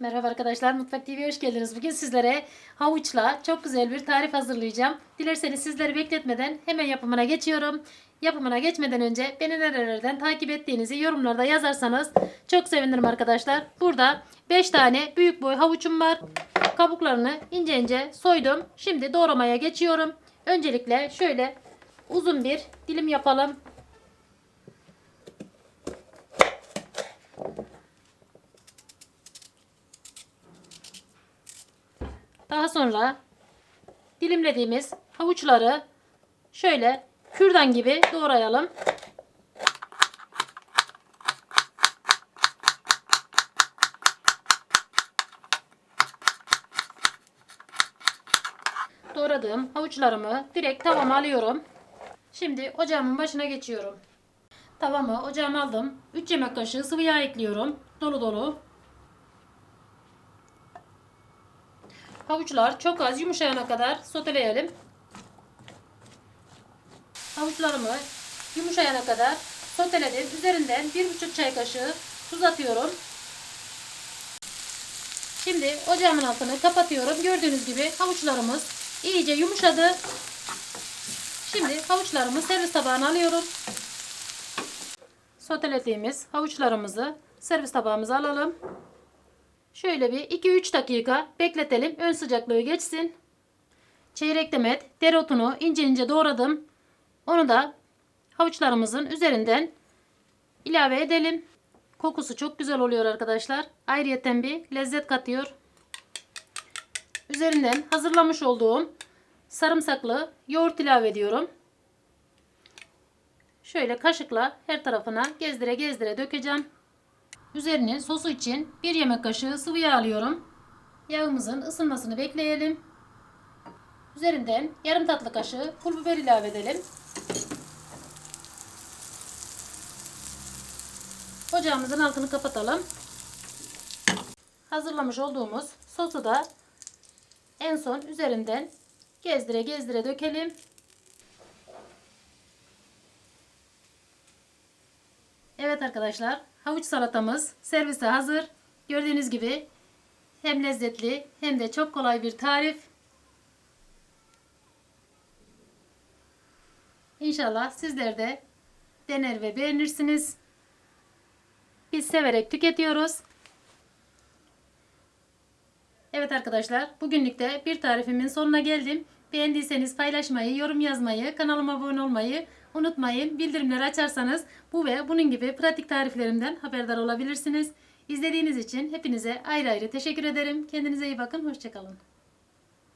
Merhaba arkadaşlar, Mutfak TV'ye hoş geldiniz. Bugün sizlere havuçla çok güzel bir tarif hazırlayacağım. Dilerseniz sizleri bekletmeden hemen yapımına geçiyorum. Yapımına geçmeden önce beni nerelerden takip ettiğinizi yorumlarda yazarsanız çok sevinirim arkadaşlar. Burada 5 tane büyük boy havuçum var. Kabuklarını ince ince soydum. Şimdi doğramaya geçiyorum. Öncelikle şöyle uzun bir dilim yapalım. Daha sonra dilimlediğimiz havuçları şöyle kürdan gibi doğrayalım. Doğradığım havuçlarımı direkt tavama alıyorum. Şimdi ocağımın başına geçiyorum. Tavamı ocağıma aldım. 3 yemek kaşığı sıvı yağ ekliyorum. Dolu dolu. Havuçlar çok az yumuşayana kadar soteleyelim. Havuçlarımı yumuşayana kadar soteledim. Üzerinden 1,5 çay kaşığı tuz atıyorum. Şimdi ocağımın altını kapatıyorum. Gördüğünüz gibi havuçlarımız iyice yumuşadı. Şimdi havuçlarımı servis tabağına alıyorum. Sotelediğimiz havuçlarımızı servis tabağımıza alalım. Şöyle bir 2-3 dakika bekletelim. Ön sıcaklığı geçsin. Çeyrek demet dereotunu ince ince doğradım. Onu da havuçlarımızın üzerinden ilave edelim. Kokusu çok güzel oluyor arkadaşlar. Ayrıyeten bir lezzet katıyor. Üzerinden hazırlamış olduğum sarımsaklı yoğurt ilave ediyorum. Şöyle kaşıkla her tarafına gezdire gezdire dökeceğim. Üzerine sosu için 1 yemek kaşığı sıvı yağ alıyorum. Yağımızın ısınmasını bekleyelim. Üzerinden yarım tatlı kaşığı pul biber ilave edelim. Ocağımızın altını kapatalım. Hazırlamış olduğumuz sosu da en son üzerinden gezdire gezdire dökelim. Evet arkadaşlar, havuç salatamız servise hazır. Gördüğünüz gibi hem lezzetli hem de çok kolay bir tarif. İnşallah sizler de dener ve beğenirsiniz. Biz severek tüketiyoruz. Evet arkadaşlar, bugünlük de bir tarifimin sonuna geldim. Beğendiyseniz paylaşmayı, yorum yazmayı, kanalıma abone olmayı unutmayın. Bildirimleri açarsanız bu ve bunun gibi pratik tariflerimden haberdar olabilirsiniz. İzlediğiniz için hepinize ayrı ayrı teşekkür ederim. Kendinize iyi bakın, hoşçakalın.